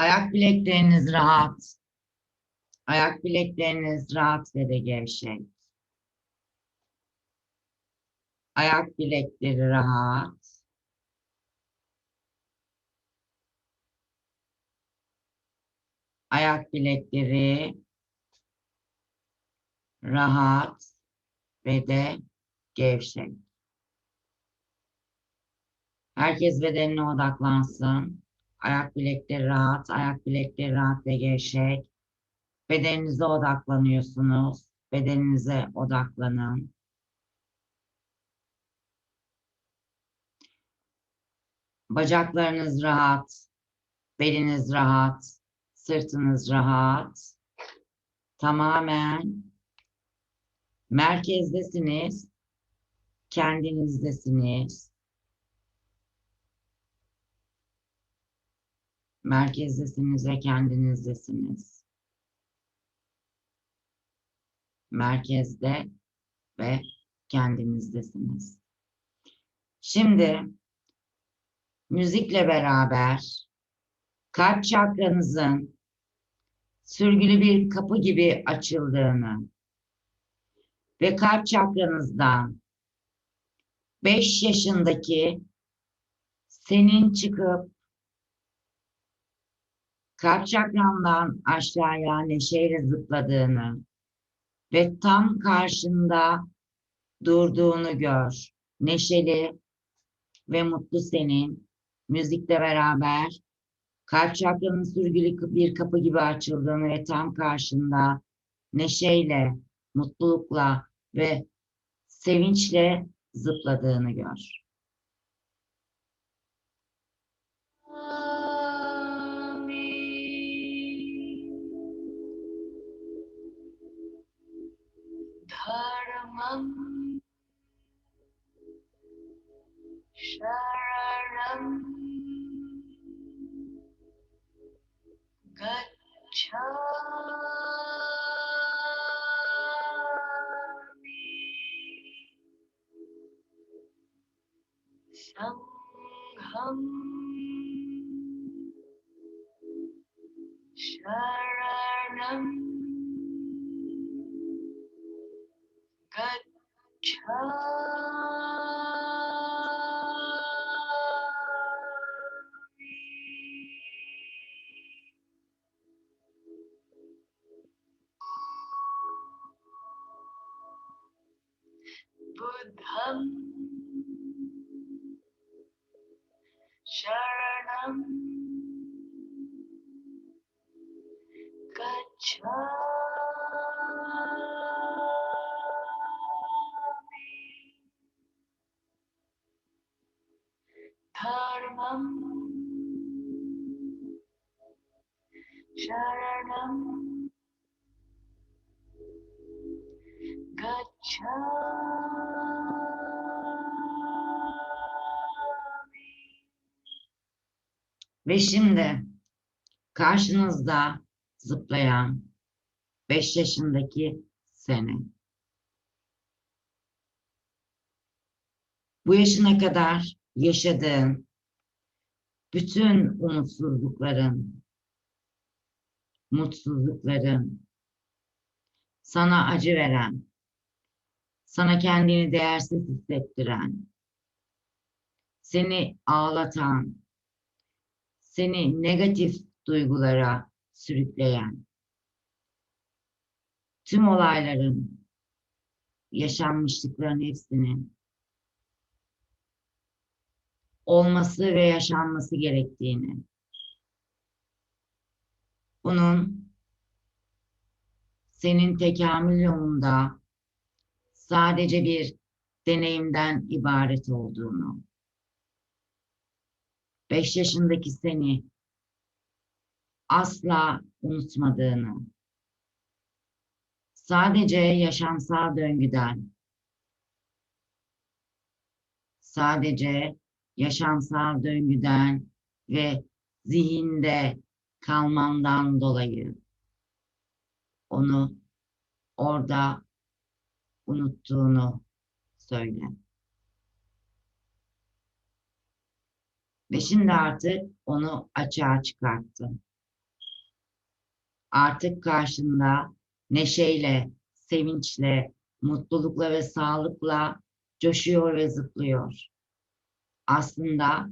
Ayak bilekleriniz rahat. Ayak bilekleriniz rahat ve de gevşek. Ayak bilekleri rahat. Ayak bilekleri rahat ve de gevşek. Herkes bedenine odaklansın. Ayak bilekleri rahat, ayak bilekleri rahat ve gevşek. Bedeninize odaklanıyorsunuz. Bedeninize odaklanın. Bacaklarınız rahat, beliniz rahat, sırtınız rahat. Tamamen merkezdesiniz, kendinizdesiniz. Merkezdesiniz ve kendinizdesiniz. Merkezde ve kendinizdesiniz. Şimdi müzikle beraber kalp çakranızın sürgülü bir kapı gibi açıldığını ve kalp çakranızdan 5 yaşındaki senin çıkıp kalp çakrandan aşağıya neşeyle zıpladığını ve tam karşında durduğunu gör. Neşeli ve mutlu senin müzikle beraber kalp çakranın sürgülü bir kapı gibi açıldığını ve tam karşında neşeyle, mutlulukla ve sevinçle zıpladığını gör. Om Sharanam Gacchami Sangham Sharanam buddham sharanam gacchami dharmam sharanam gacchami Ve şimdi karşınızda zıplayan 5 yaşındaki seni. Bu yaşına kadar yaşadığın bütün umutsuzlukların, mutsuzlukların, sana acı veren, sana kendini değersiz hissettiren, seni ağlatan, seni negatif duygulara sürükleyen, tüm olayların, yaşanmışlıkların hepsinin olması ve yaşanması gerektiğini, bunun senin tekamül yolunda sadece bir deneyimden ibaret olduğunu, 5 yaşındaki seni asla unutmadığını, sadece yaşamsal döngüden, sadece yaşamsal döngüden ve zihinde kalmandan dolayı onu orada unuttuğunu söyle. Ve şimdi artık onu açığa çıkarttın. artık karşında neşeyle, sevinçle, mutlulukla ve sağlıkla coşuyor ve zıplıyor. Aslında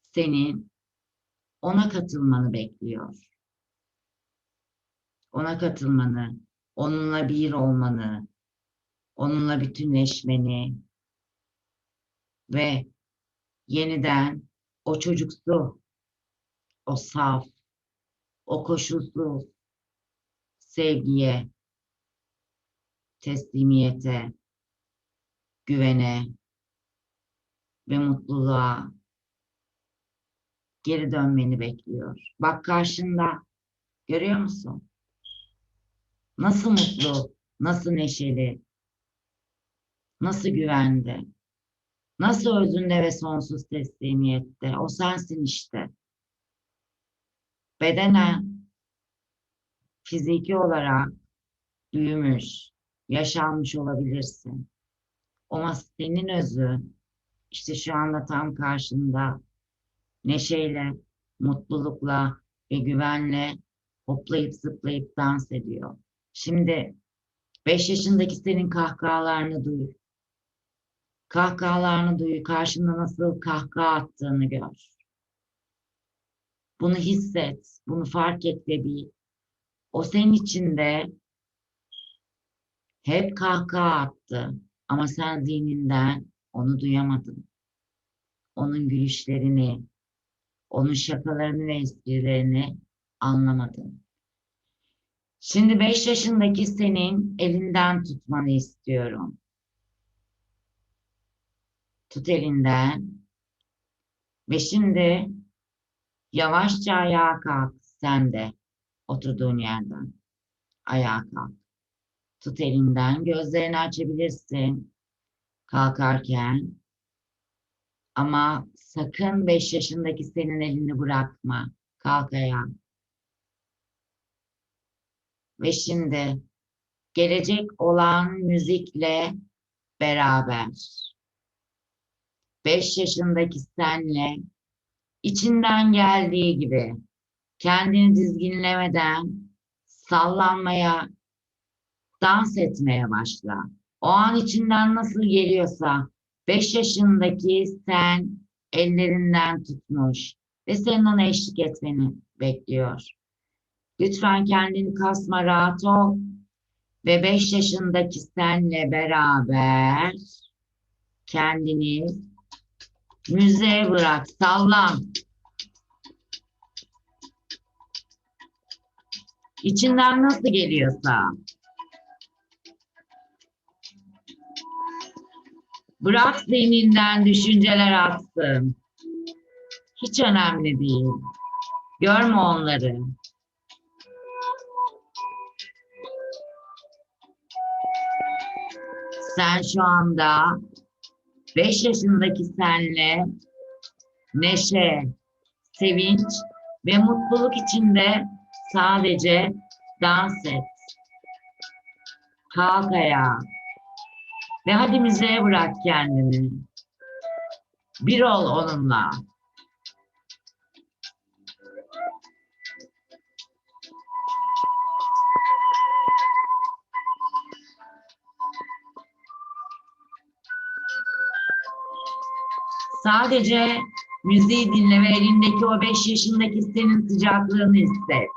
senin ona katılmanı bekliyor. Ona katılmanı, onunla bir olmanı, onunla bütünleşmeni ve yeniden o çocuksu, o saf, o koşulsuz sevgiye, teslimiyete, güvene ve mutluluğa geri dönmeni bekliyor. Bak karşında görüyor musun? Nasıl mutlu, nasıl neşeli, nasıl güvende, nasıl özünde ve sonsuz teslimiyette. O sensin işte. Bedenen, fiziki olarak büyümüş, yaşanmış olabilirsin. Ama senin özün işte şu anda tam karşında neşeyle, mutlulukla ve güvenle hoplayıp zıplayıp dans ediyor. Şimdi 5 yaşındaki senin kahkahalarını duy. Kahkahalarını duy. Karşında nasıl kahkaha attığını gör. Bunu hisset, bunu fark et ve bil. O senin içinde hep kahkaha attı ama sen zihninden onu duyamadın. Onun gülüşlerini, onun şakalarını ve esprilerini anlamadın. Şimdi 5 yaşındaki senin elinden tutmanı istiyorum. Tut elinden. Ve şimdi yavaşça ayağa kalk sen de oturduğun yerden. Ayağa kalk. Tut elinden. Gözlerini açabilirsin kalkarken. Ama sakın 5 yaşındaki senin elini bırakma. Kalk ayağa. Ve şimdi gelecek olan müzikle beraber 5 yaşındaki senle içinden geldiği gibi kendini dizginlemeden sallanmaya, dans etmeye başla. O an içinden nasıl geliyorsa 5 yaşındaki sen ellerinden tutmuş ve senin ona eşlik etmeni bekliyor. Lütfen kendini kasma, rahat ol. Ve 5 yaşındaki senle beraber kendini müzeye bırak, sallan. İçinden nasıl geliyorsa. Bırak zihninden düşünceler atsın. Hiç önemli değil. Görme onları. Sen şu anda 5 yaşındaki senle neşe, sevinç ve mutluluk içinde sadece dans et. Kalk ayağa. Ve hadi müzeye bırak kendini. Bir ol onunla. Sadece müziği dinle ve elindeki o beş yaşındaki senin sıcaklığını hisset.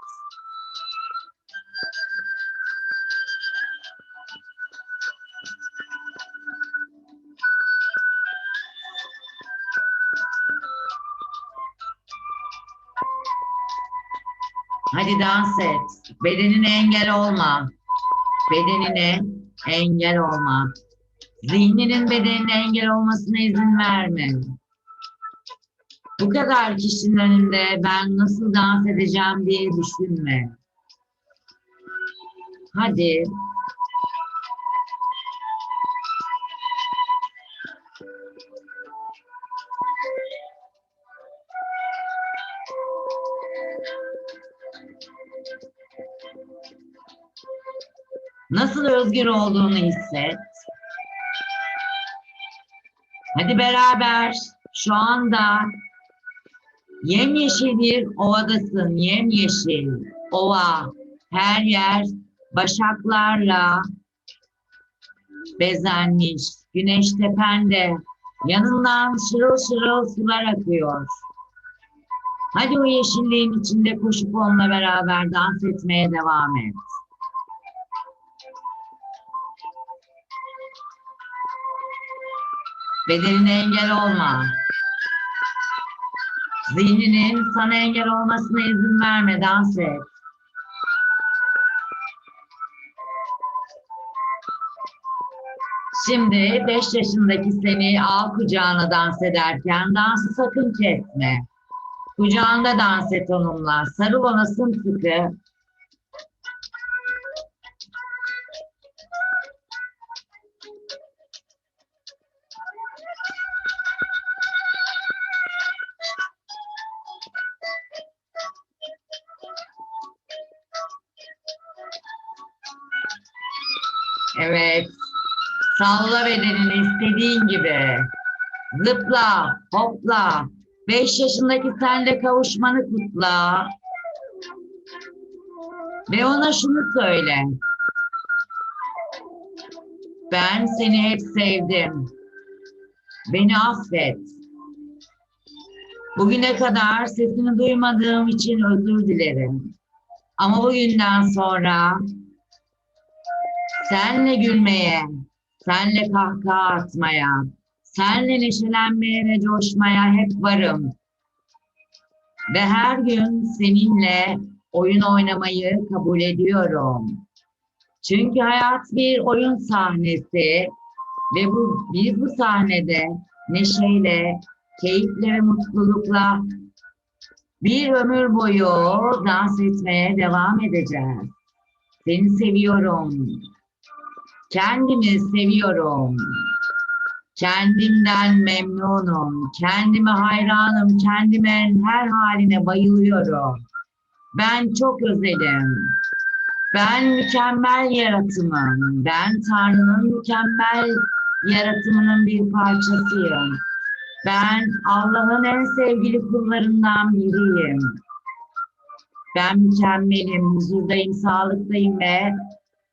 Hadi dans et. Bedenine engel olma. Bedenine engel olma. Zihninin bedenine engel olmasına izin verme. Bu kadar kişinin önünde ben nasıl dans edeceğim diye düşünme. Hadi. Nasıl özgür olduğunu hisset. Hadi beraber şu anda yemyeşil bir ovadasın. Yemyeşil ova. Her yer başaklarla bezenmiş. Güneş tepende. Yanından şırıl şırıl sular akıyor. Hadi o yeşilliğin içinde koşup onunla beraber dans etmeye devam et. Bedenine engel olma. Zihninin sana engel olmasına izin verme, dans et. Şimdi 5 yaşındaki seni al kucağına dans ederken dansı sakın kesme. Kucağında dans et onunla. Sarıl ona sımsıkı. Salla bedenini istediğin gibi. Zıpla, hopla. Beş yaşındaki senle kavuşmanı kutla. Ve ona şunu söyle. Ben seni hep sevdim. Beni affet. Bugüne kadar sesini duymadığım için özür dilerim. Ama bugünden sonra senle gülmeye, senle kahkaha atmaya, senle neşelenmeye ve coşmaya hep varım. Ve her gün seninle oyun oynamayı kabul ediyorum. Çünkü hayat bir oyun sahnesi ve bu biz bu sahnede neşeyle, keyifle ve mutlulukla bir ömür boyu dans etmeye devam edeceğiz. Seni seviyorum. Kendimi seviyorum. Kendimden memnunum. Kendime hayranım. Kendimin her haline bayılıyorum. Ben çok özelim. Ben mükemmel yaratımım. Ben Tanrı'nın mükemmel yaratımının bir parçasıyım. Ben Allah'ın en sevgili kullarından biriyim. Ben mükemmelim, huzurdayım, sağlıktayım ve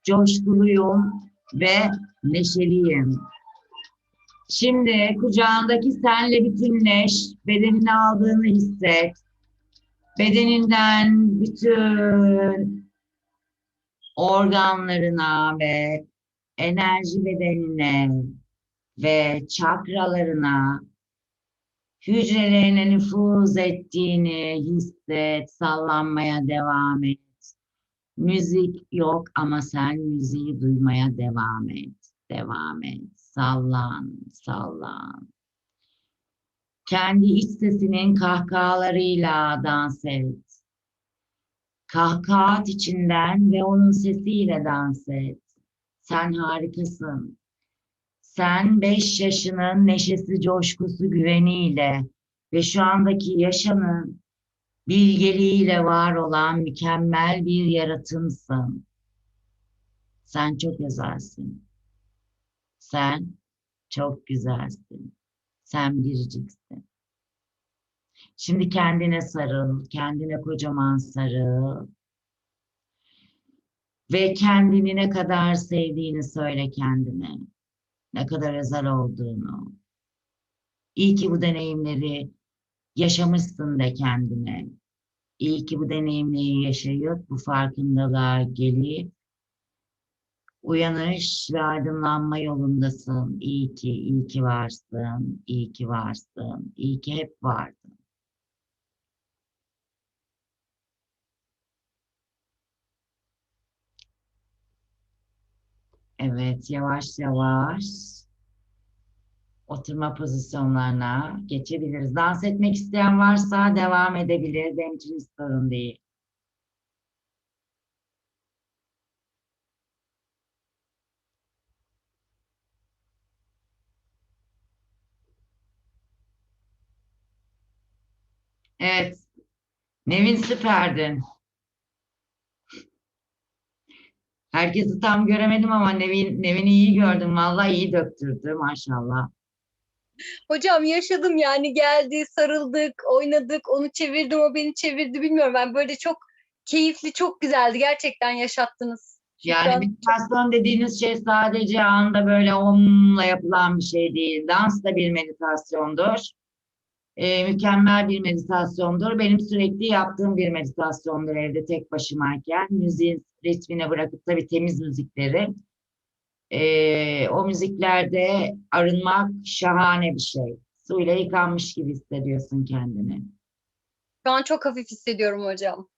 coşkuluyum ve neşeliyim. Şimdi kucağındaki senle bütünleş, bedenini aldığını hisset. Bedeninden bütün organlarına ve enerji bedenine ve çakralarına hücrelerine nüfuz ettiğini hisset, sallanmaya devam et. Müzik yok ama sen müziği duymaya devam et. Devam et. Sallan, sallan. Kendi iç sesinin kahkahalarıyla dans et. Kahkaha at içinden ve onun sesiyle dans et. Sen harikasın. Sen beş yaşının neşesi, coşkusu, güveniyle ve şu andaki yaşamın bilgeliğiyle var olan mükemmel bir yaratımsın. Sen çok özelsin. Sen çok güzelsin. Sen biriciksin. Şimdi kendine sarıl, kendine kocaman sarıl. Ve kendini ne kadar sevdiğini söyle kendine. Ne kadar özel olduğunu. İyi ki bu deneyimleri yaşamışsın de kendine. İyi ki bu deneyimleri yaşayıp bu farkındalığa gelip uyanış ve aydınlanma yolundasın. İyi ki, iyi ki varsın, iyi ki varsın, iyi ki hep vardın. Evet, yavaş yavaş oturma pozisyonlarına geçebiliriz. Dans etmek isteyen varsa devam edebilir. Benim için sorun değil. Evet. Nevin süperdin. Herkesi tam göremedim ama Nevin, Nevin'i iyi gördüm. Vallahi iyi döktürdü maşallah. Hocam yaşadım yani geldi, sarıldık, oynadık, onu çevirdim, o beni çevirdi bilmiyorum. Ben böyle çok keyifli, çok güzeldi. Gerçekten yaşattınız. Yani meditasyon dediğiniz şey sadece anda böyle omla yapılan bir şey değil. Dans da bir meditasyondur. Ee, mükemmel bir meditasyondur. Benim sürekli yaptığım bir meditasyondur evde tek başımayken. Müziğin ritmine bırakıp tabii temiz müzikleri. Ee, o müziklerde arınmak şahane bir şey. Suyla yıkanmış gibi hissediyorsun kendini. Şu an çok hafif hissediyorum hocam.